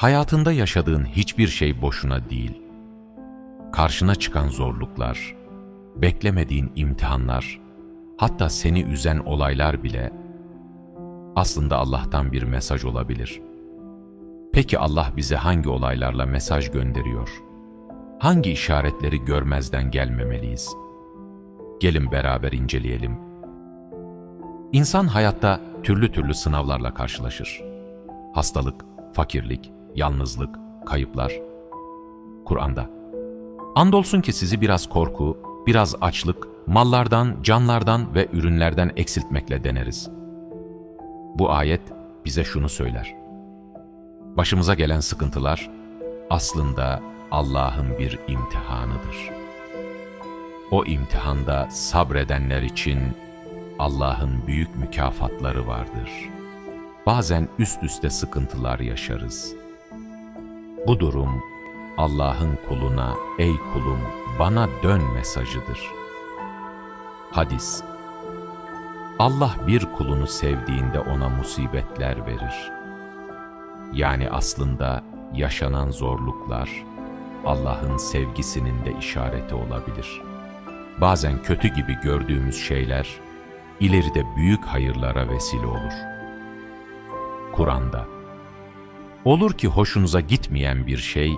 Hayatında yaşadığın hiçbir şey boşuna değil. Karşına çıkan zorluklar, beklemediğin imtihanlar, hatta seni üzen olaylar bile aslında Allah'tan bir mesaj olabilir. Peki Allah bize hangi olaylarla mesaj gönderiyor? Hangi işaretleri görmezden gelmemeliyiz? Gelin beraber inceleyelim. İnsan hayatta türlü türlü sınavlarla karşılaşır. Hastalık, fakirlik, yalnızlık, kayıplar. Kur'an'da. Andolsun ki sizi biraz korku, biraz açlık, mallardan, canlardan ve ürünlerden eksiltmekle deneriz. Bu ayet bize şunu söyler. Başımıza gelen sıkıntılar aslında Allah'ın bir imtihanıdır. O imtihanda sabredenler için Allah'ın büyük mükafatları vardır. Bazen üst üste sıkıntılar yaşarız. Bu durum Allah'ın kuluna ey kulum bana dön mesajıdır. Hadis Allah bir kulunu sevdiğinde ona musibetler verir. Yani aslında yaşanan zorluklar Allah'ın sevgisinin de işareti olabilir. Bazen kötü gibi gördüğümüz şeyler ileride büyük hayırlara vesile olur. Kur'an'da Olur ki hoşunuza gitmeyen bir şey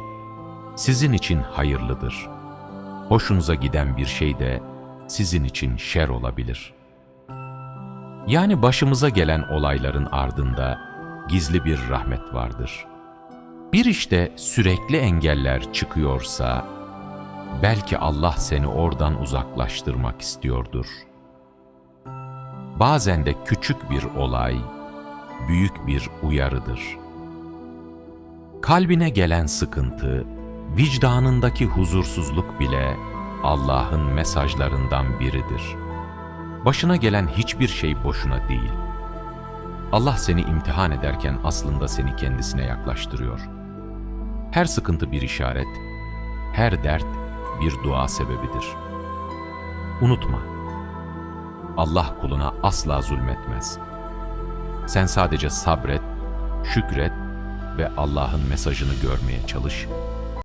sizin için hayırlıdır. Hoşunuza giden bir şey de sizin için şer olabilir. Yani başımıza gelen olayların ardında gizli bir rahmet vardır. Bir işte sürekli engeller çıkıyorsa, belki Allah seni oradan uzaklaştırmak istiyordur. Bazen de küçük bir olay, büyük bir uyarıdır. Kalbine gelen sıkıntı, vicdanındaki huzursuzluk bile Allah'ın mesajlarından biridir. Başına gelen hiçbir şey boşuna değil. Allah seni imtihan ederken aslında seni kendisine yaklaştırıyor. Her sıkıntı bir işaret, her dert bir dua sebebidir. Unutma, Allah kuluna asla zulmetmez. Sen sadece sabret, şükret ve Allah'ın mesajını görmeye çalış